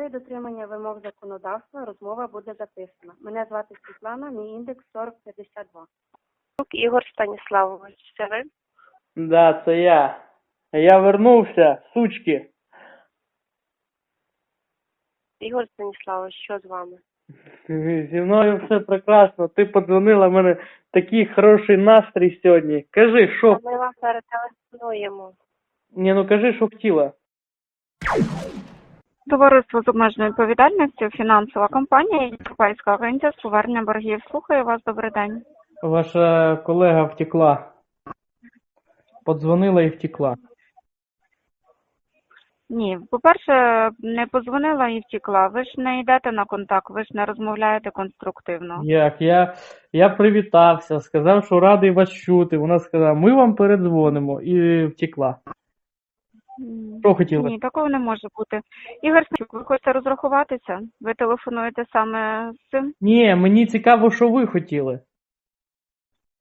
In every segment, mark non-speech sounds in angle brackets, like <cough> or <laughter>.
метою дотримання вимог законодавства розмова буде записана. Мене звати Світлана, мій індекс 4052. Ігор Станіславович, це ви? Да, це я. Я вернувся, сучки. Ігор Станіславович, що з вами? Зі мною все прекрасно. Ти подзвонила, в мене такий хороший настрій сьогодні. Кажи, що? Ми вам перетелефонуємо. Ні, ну кажи, що хотіла. Товариство з обмеженою відповідальністю, фінансова компанія, Європейська агенція з повернення боргів. Слухаю вас, добрий день. Ваша колега втекла. Подзвонила і втекла. Ні, по-перше, не позвонила і втекла. Ви ж не йдете на контакт, ви ж не розмовляєте конструктивно. Як? Я, я привітався, сказав, що радий вас чути. Вона сказала, ми вам передзвонимо і втекла. Що хотіла? Ні, такого не може бути. Ігор Станчук, ви хочете розрахуватися? Ви телефонуєте саме з цим? Ні, мені цікаво, що ви хотіли.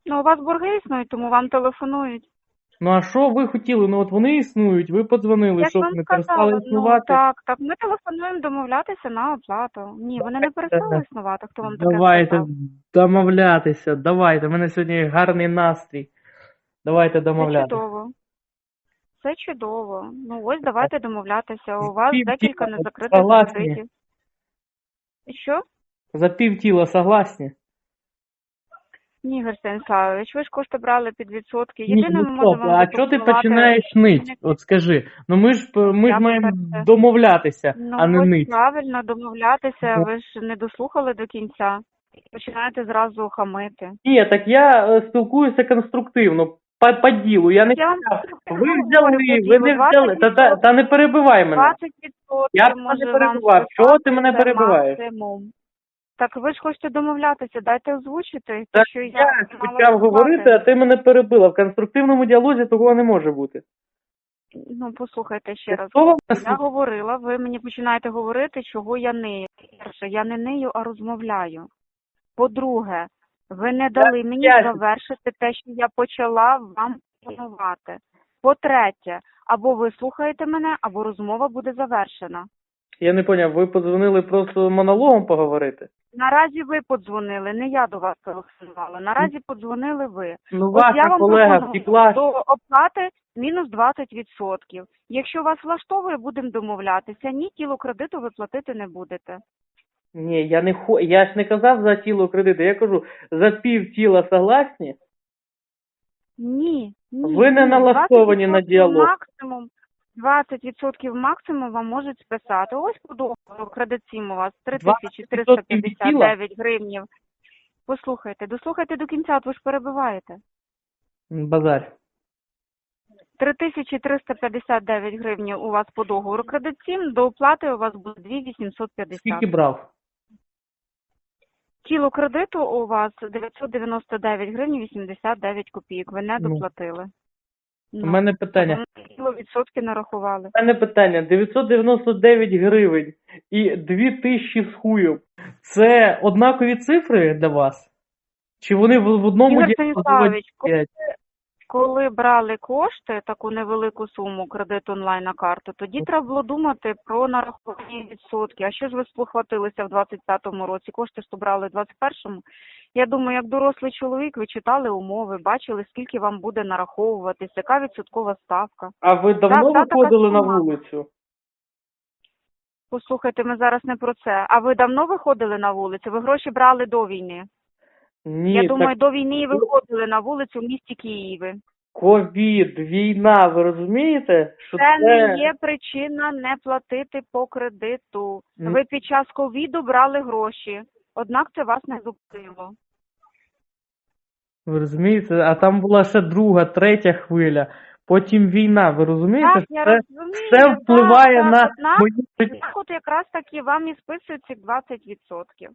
Ну, у вас борги існують, тому вам телефонують. Ну а що ви хотіли? Ну от вони існують, ви подзвонили, Я ж щоб вам не сказала, перестали ну існувати. так, так, ми телефонуємо домовлятися на оплату. Ні, вони не перестали існувати, хто вам таке Давайте сказав? домовлятися, давайте. У мене сьогодні гарний настрій. Давайте Це домовлятися. чудово. Це чудово. Ну ось давайте домовлятися. У вас Пів декілька тіла, незакритих согласні. кредитів. Що? За пів тіла согласні? Ні, Ігор Станіславович, ви ж кошти брали під відсотки. Ні, Єдине, ми ну можемо стоп, вам а чого ти запропонувати- починаєш нить? От скажи. Ну ми ж ми ж маємо по-перше- домовлятися, Ну, а не ось нить. правильно домовлятися, Ну. ви ж не дослухали до кінця. Починаєте зразу хамити. Ні, так я е, спілкуюся конструктивно, по, по ділу. Я не Я вам ви взяли, ви не взяли. Та, та, та не перебивай мене. 20% Я б може не вам перебивав. Чого ти мене списати, перебиваєш? максимум. Так ви ж хочете домовлятися, дайте озвучити, Та що я, я мала почав сказати. говорити, а ти мене перебила. В конструктивному діалозі такого не може бути. Ну, послухайте ще раз. Я говорила, ви мені починаєте говорити, чого я нею. Перше, я не нею, а розмовляю. По-друге, ви не дали мені завершити те, що я почала вам пропонувати. По-третє, або ви слухаєте мене, або розмова буде завершена. Я не поняв, ви подзвонили просто монологом поговорити? Наразі ви подзвонили, не я до вас телефонувала. Наразі подзвонили ви. Ну, Ось я ваша вам колега пропоную втекла. до оплати мінус 20%. Якщо вас влаштовує, будемо домовлятися. Ні, тіло кредиту ви платити не будете. Ні, я не хо... я ж не казав за тіло кредиту, я кажу, за пів тіла согласні? Ні, ні. Ви не ні. налаштовані на 20% діалог. Максимум, 20% максимум вам можуть списати. Ось по договору кредит сім у вас 3359 гривнів. Послухайте, дослухайте до кінця, от ви ж перебиваєте. Базар. 3359 гривнів у вас по договору кредит 7, до оплати у вас буде 2850. Скільки брав? Тіло кредиту у вас 999 гривень 89 копійок. Ви не Ну. доплатили. У мене питання. Тіло відсотки нарахували. У мене питання. 999 гривень і 2000 з хуєм. Це однакові цифри для вас? Чи вони в, в одному Ігор Станіславович, коли, стоять? Коли брали кошти, таку невелику суму кредит онлайн на карту, тоді треба було думати про нарахування відсотки. А що ж ви сплохватилися в 25-му році? Кошти ж брали в 21-му. Я думаю, як дорослий чоловік, ви читали умови, бачили, скільки вам буде нараховуватись, яка відсоткова ставка. А ви давно Да, да, така виходили на вулицю? Послухайте, ми зараз не про це. А ви давно виходили на вулицю? Ви гроші брали до війни? Ні, Я так думаю, до війни виходили на вулицю в місті Києві. ковід, війна, ви розумієте? Що Це не є причина не платити по кредиту. Ви під час ковіду брали гроші, однак це вас не зупинило. Ви розумієте? А там була ще друга, третя хвиля, потім війна. Ви розумієте? Так, я Це розумію. все впливає так, на однак, мої однак от якраз таки вам і списують ці 20%.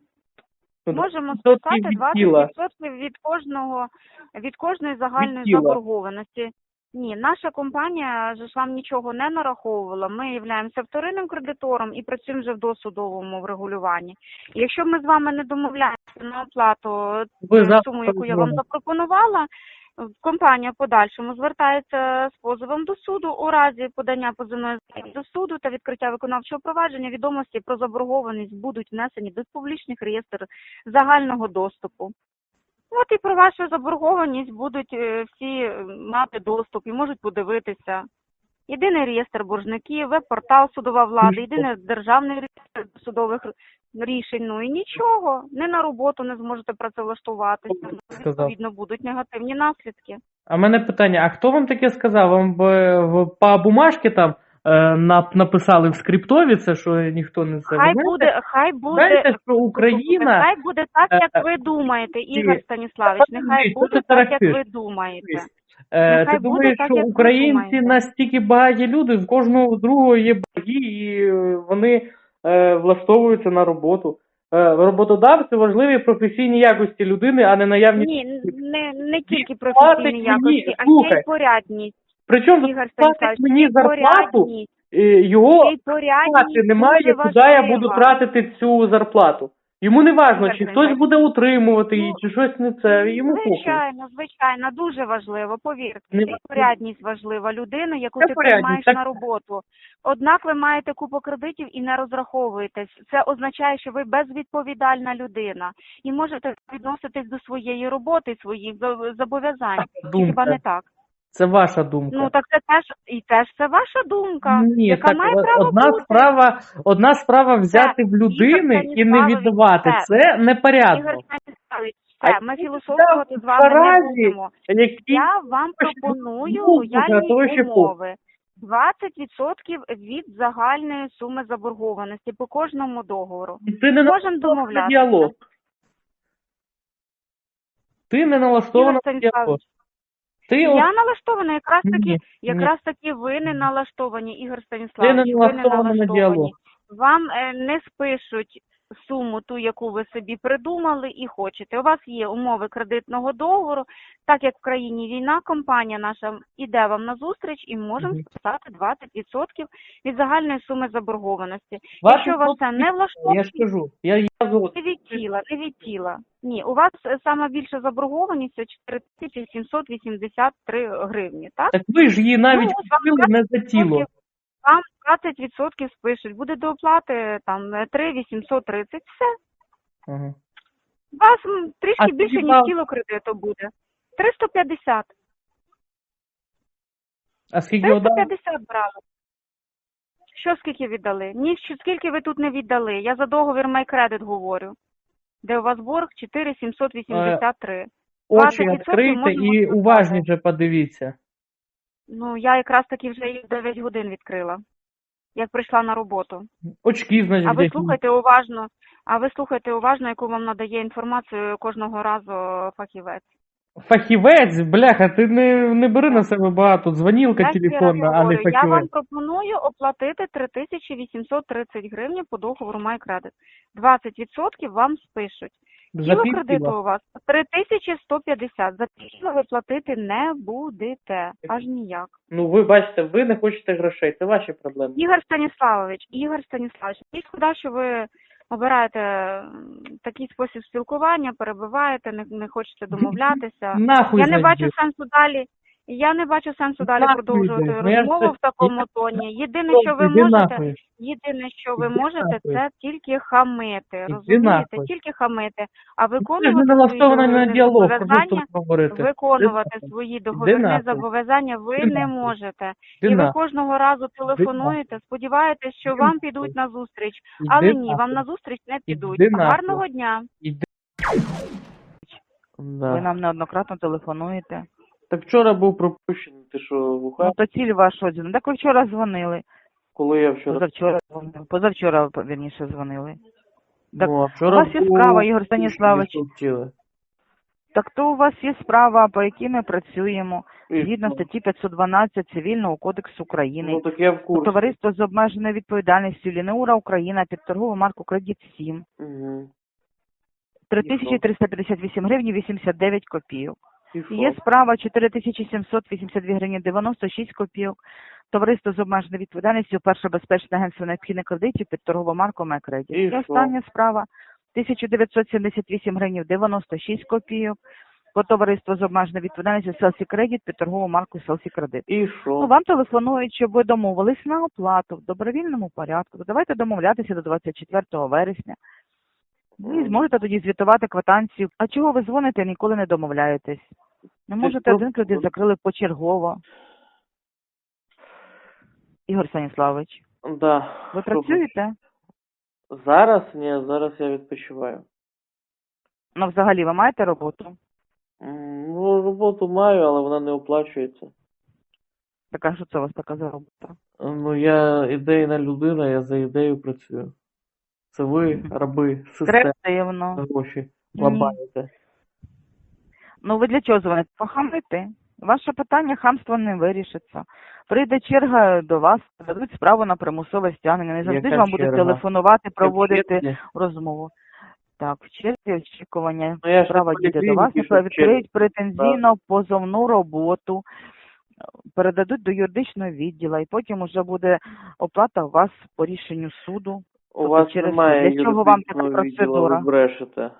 Можемо 20% списати від тіла. 20% від кожного від кожної загальної від заборгованості. Ні, наша компанія ж вам нічого не нараховувала. Ми являємося вторинним кредитором і працюємо вже в досудовому врегулюванні. І якщо ми з вами не домовляємося на оплату Ви суму, яку я вам запропонувала, компанія в подальшому звертається з позовом до суду у разі подання позовної заяви до суду та відкриття виконавчого провадження відомості про заборгованість будуть внесені до публічних реєстрів загального доступу. От і про вашу заборгованість будуть е, всі е, мати доступ і можуть подивитися. Єдиний реєстр боржників, веб-портал судова влада, єдиний державний реєстр судових рішень. Ну і нічого, не на роботу не зможете працевлаштуватися. Сказав. Відповідно, будуть негативні наслідки. А мене питання: а хто вам таке сказав? Вам в по бумажці там е, нап- написали в скриптові це, що ніхто не це. Хай буде, хай буде. Знаєте, що Україна Хай буде так, е, як ви думаєте, Ігор Станіславович. Нехай що буде ти так, як тарахтиш? ви думаєте. Е, Нехай ти буде думаєш, так, що як ви українці думаєте. настільки багаті люди, в кожного другого є борги, і е, вони е, влаштовуються на роботу. Е, роботодавці важливі професійні якості людини, а не наявність. Ні, не, не тільки професійні якості, а ще й порядність. Причому Ігор Станіславович, мені зарплату, порядність, е, його ще й порядність немає, дуже куди я важлива. буду тратити цю зарплату. Йому не важно, чи хтось буде утримувати її, ну, чи щось не це. Йому похуй. Звичайно, звичайно, дуже важливо, повірте. Не порядність важлива людина, яку Це ти порядність, приймаєш так. на роботу. Однак ви маєте купу кредитів і не розраховуєтесь. Це означає, що ви безвідповідальна людина і можете відноситись до своєї роботи, своїх зо- зобов'язань. Думка. Хіба не так? Це ваша думка. Ну так це теж і теж це ваша думка, Ні, яка так, має право одна бути. справа, одна справа взяти в людини Ігор і не віддавати. це- Це непорядно. Ігор все, ми філософствувати з вами не будемо. Які Я вам пропоную ну, лояльні умови. 20% від загальної суми заборгованості по кожному договору. ти не налаштована домовлятися. діалог. Ти не налаштована на діалог. Ти от Я налаштована, якраз таки, Ні, якраз таки ви не налаштовані, Ігор ти Станіславович, ви не налаштовані на діалог. Вам е, не спишуть суму ту, яку ви собі придумали і хочете. У вас є умови кредитного договору. Так як в країні війна, компанія наша іде вам на зустріч і можемо списати 20% від загальної суми заборгованості. Якщо вас це не влаштовує, Я ж кажу, я, я не від тіла, не від тіла. Ні, у вас е, сама більша заборгованість це 4783 гривні, так? Так ви ж її навіть Ну, купили не за тіло. Вам 20% спишуть, буде до оплати там е, 3 830, все. Ага. У вас м, трішки А більше, ніж вам- тіло кредиту буде. 350. А скільки вода? 350 брали. Що скільки віддали? Ні, що скільки ви тут не віддали. Я за договір MyCredit говорю. Де у вас борг 4783. Очі 20% відкрийте можна і уважніше подивіться. Ну, я якраз таки вже їх 9 годин відкрила. Як прийшла на роботу. Очки, значить, А ви слухайте уважно, а ви слухайте уважно, яку вам надає інформацію кожного разу фахівець. Фахівець, бляха, ти не, не бери на себе багато. Дзвонілка телефонна, а не говорю, Я вам пропоную оплатити 3830 гривень по договору MyCredit. 20% вам спишуть. За Тіло кредиту у вас 3150. За тіло ви платити не будете. Аж ніяк. Ну, ви бачите, ви не хочете грошей, це ваші проблеми. Ігор Станіславович, Ігор Станіславович, і шкода, що ви обираєте такий спосіб спілкування, перебиваєте, не, не хочете домовлятися. Нахуй, Я не бачу сенсу далі. Я не бачу сенсу далі Нахуй продовжувати. Ну, я розмову в такому я- тоні. Єдине, що ви Іди можете, нахуй. єдине, що ви Іди можете, нахуй. це тільки хамити. Розумієте? нахуй. Тільки хамити. А Ти ж виконувати не налаштована на свої діалог, зобов'язання, говорити. виконувати свої договірні нахуй. зобов'язання ви Іди не нахуй. можете. І ви нахуй. кожного разу телефонуєте, сподіваєтесь, що Іди вам нахуй. підуть на зустріч. Іди Але ні, нахуй. вам на зустріч не підуть. Іди нахуй. Гарного дня. Іди. Ви нам неоднократно телефонуєте. Так вчора був пропущений, ти що, вуха? Ну то ціль вашого дзвінка. Так ви вчора дзвонили. Коли я вчора? Позавчора дзвонили. Позавчора, вірніше, дзвонили. так Ну, а вчора у вас є справа, Ігор Станіславович. Так то у вас є справа, по якій ми працюємо, І згідно що? статті 512 Цивільного кодексу України. Ну так я в курсі. Товариство з обмеженою відповідальністю Лінеура Україна під торгову марку Кредит 7. Угу. 3358 гривень 89 копійок. Що? Є справа 4782 гривні 96 копійок. Товариство з обмеженою відповідальністю перше безпечне агентство необхідних кредитів під торгову марку Мекредіт. І що? остання справа 1978 гривень 96 копійок. по товариству з обмеженою відповідальністю Селсі Кредит під торгову марку Селсі Кредит. І Ну, вам телефонують, щоб ви домовились на оплату в добровільному порядку. То Давайте домовлятися до 24 вересня. Ви зможете тоді звітувати квитанцію. А чого ви дзвоните і ніколи не домовляєтесь? Не можете просто- один кредит закрили почергово. Ігор Станіславович, Да. ви Що працюєте? Зараз? Ні, зараз я відпочиваю. Ну, взагалі, ви маєте роботу? М, Ну, роботу маю, але вона не оплачується. Така, що це у вас така за робота? Ну, я ідейна людина, я за ідею працюю. Це ви, раби, системи, Креативно. гроші Ні. Ну ви для чого дзвоните? Похамити. Ваше питання хамство не вирішиться. Прийде черга до вас, дадуть справу на примусове стягнення. Не завжди ж вам будуть телефонувати, проводити розмову. Так, в черзі очікування. Ну, Справа дійде до вас, відкриють претензійно позовну роботу, передадуть до юридичного відділу, і потім уже буде оплата у вас по рішенню суду. У Тобто вас через немає. Для чого вам така юридичного відділу, процедура? ви брешете.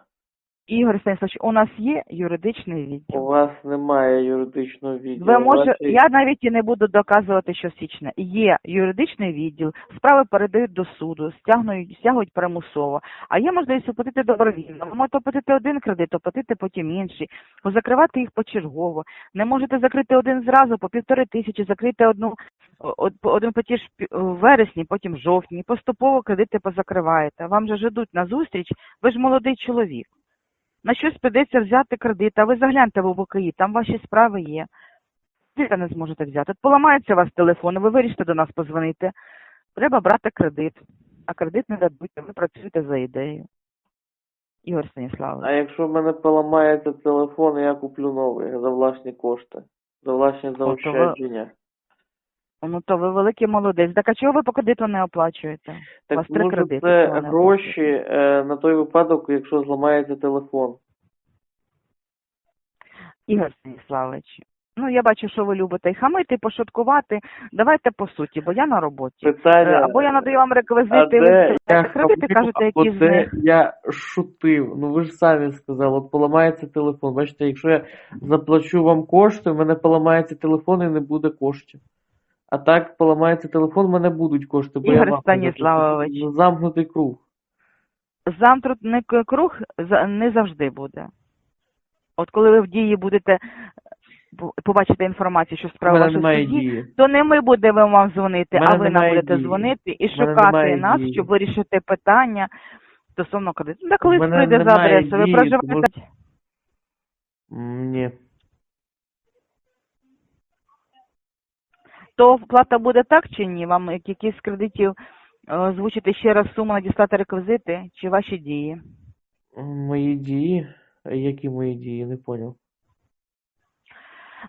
Ігор Станіславович, у нас є юридичний відділ. У вас немає юридичного відділу. Ви може, я навіть і не буду доказувати, що січне. Є юридичний відділ, справи передають до суду, стягнують, стягують примусово. А є можливість оплатити добровільно. Ви можете оплатити один кредит, оплатити потім інший, позакривати їх почергово. Не можете закрити один зразу по півтори тисячі, закрити одну о- о- один платіж пі- в вересні, потім в жовтні. Поступово кредити позакриваєте. Вам же ж ідуть на зустріч, ви ж молодий чоловік. На щось придеться взяти кредит, а ви загляньте в ОБКІ, там ваші справи є. Ви не зможете взяти. От поламається у вас телефон, ви вирішите до нас позвонити. Треба брати кредит, а кредит не дадуть, ви працюєте за ідеєю. Ігор Станіславович. А якщо в мене поламається телефон, я куплю новий за власні кошти. За власні заощадження. Ну то ви великий молодець. Так а чого ви по кредиту не оплачуєте? У вас три може кредити, це не гроші е, на той випадок, якщо зламається телефон. Ігор Станіславович. Ну я бачу, що ви любите і хамити, і пошуткувати. Давайте по суті, бо я на роботі. Е, Питання. Або я надаю вам а реквізити, ви де я відкриваєте кредити, кажете, або які з де них. я шутив. Ну ви ж самі сказали, от поламається телефон. Бачите, якщо я заплачу вам кошти, в мене поламається телефон і не буде коштів. А так поламається телефон, мене будуть кошти, бо Ігор я Станіславович. заплачу. замкнутий круг. замкнутий круг за- не завжди буде. От коли ви в дії будете по- побачите інформацію, що У справа мене ваша немає суді, дії. то не ми будемо вам дзвонити, мене а ви нам немає будете дії. дзвонити і мене шукати немає нас, дії. щоб вирішити питання стосовно кредиту. Ну, та колись мене прийде за немає адресою, ви дії, проживаєте. М, Ні. То вплата буде так чи ні? Вам як- якісь кредитів е, озвучити ще раз суму, надіслати реквізити чи ваші дії? Мої дії? Які мої дії? Не поняв.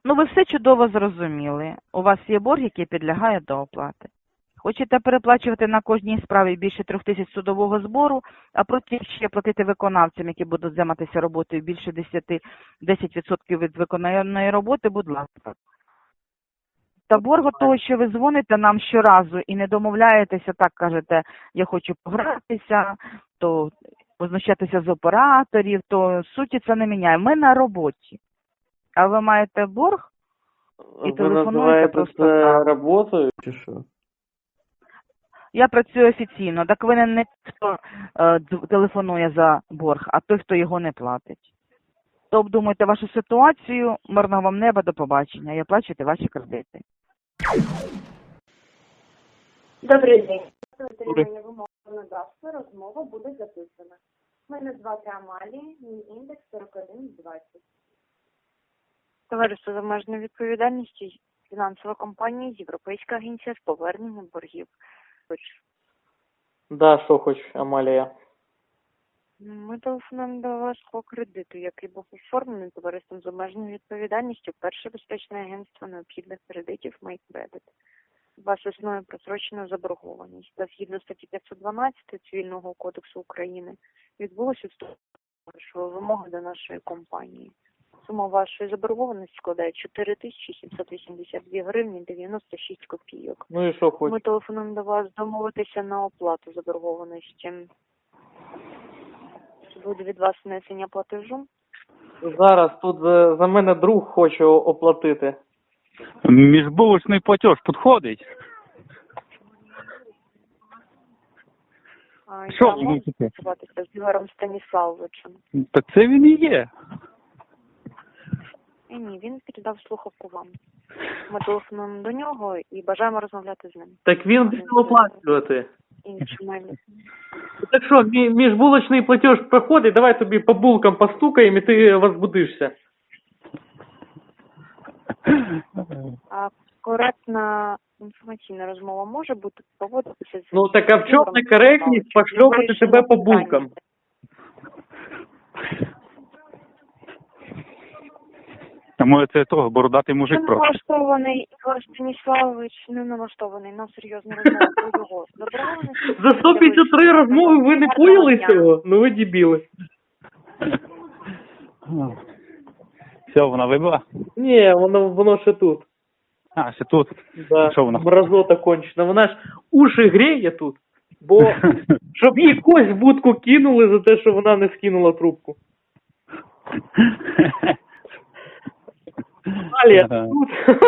Ну, ви все чудово зрозуміли. У вас є борг, який підлягає до оплати. Хочете переплачувати на кожній справі більше трьох тисяч судового збору, а потім ще платити виконавцям, які будуть займатися роботою більше 10, 10% від виконаної роботи, будь ласка. Та боргу того, що ви дзвоните нам щоразу і не домовляєтеся, так кажете, я хочу погратися, то познущатися з операторів, то суті це не міняє. Ми на роботі. А ви маєте борг? І Ви телефонуєте називаєте просто це так. роботою чи що? Я працюю офіційно, так ви не- хто е, телефонує за борг, а той, хто його не платить. То обдумуйте вашу ситуацію, мирного вам неба, до побачення і оплачуйте ваші кредити. Добрий день. Отримання вимог законодавства розмова буде записана. Мене звати Амалія, мій індекс 4120. Товариство з обмеженою відповідальністю, фінансова компанія, Європейська агенція з повернення боргів. Да, що хоч, Амалія. Ми телефонуємо до вас по кредиту, який був оформлений товариством з обмеженою відповідальністю перше безпечне агентство необхідних кредитів. У вас існує просрочена заборгованість. Та згідно статті 512 Цивільного кодексу України відбулося вашої вимоги до нашої компанії. Сума вашої заборгованості складає 4782 гривні 96 копійок. Ну і що хоч? Ми телефонуємо до вас домовитися на оплату заборгованості. Буде від вас внесення платежу? Зараз тут за, за мене друг хоче оплатити. Міжбулочний платеж підходить. А, Що я ви можу спілкуватися з Ігорем Станіславовичем? Та це він і є. І ні, він передав слухавку вам. Ми телефонуємо до нього і бажаємо розмовляти з ним. Так він буде оплачувати. Іншими Так що, мі- міжбулочний платеж проходить, давай тобі по булкам постукаємо і ти возбудишся. А коректна інформаційна розмова може бути поводитися з Ну так а в чому некоректність пошльопати тебе по булкам? А може це того, бородатий мужик просто. налаштований, Ігор Станіславович не налаштований на серйозну розмову про його заборгованість. За 153 розмови ви не поняли цього? Ну ви дебіли. Все, вона вибила? Ні, воно, воно ще тут. А, ще тут. Да. Що вона? Мразота кончена. Вона ж уші гріє тут. Бо <laughs> щоб їй кость в будку кинули за те, що вона не скинула трубку. <laughs> Алія Ага. тут. <laughs>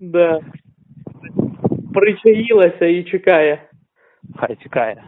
да. Причаїлася і чекає. Хай чекає.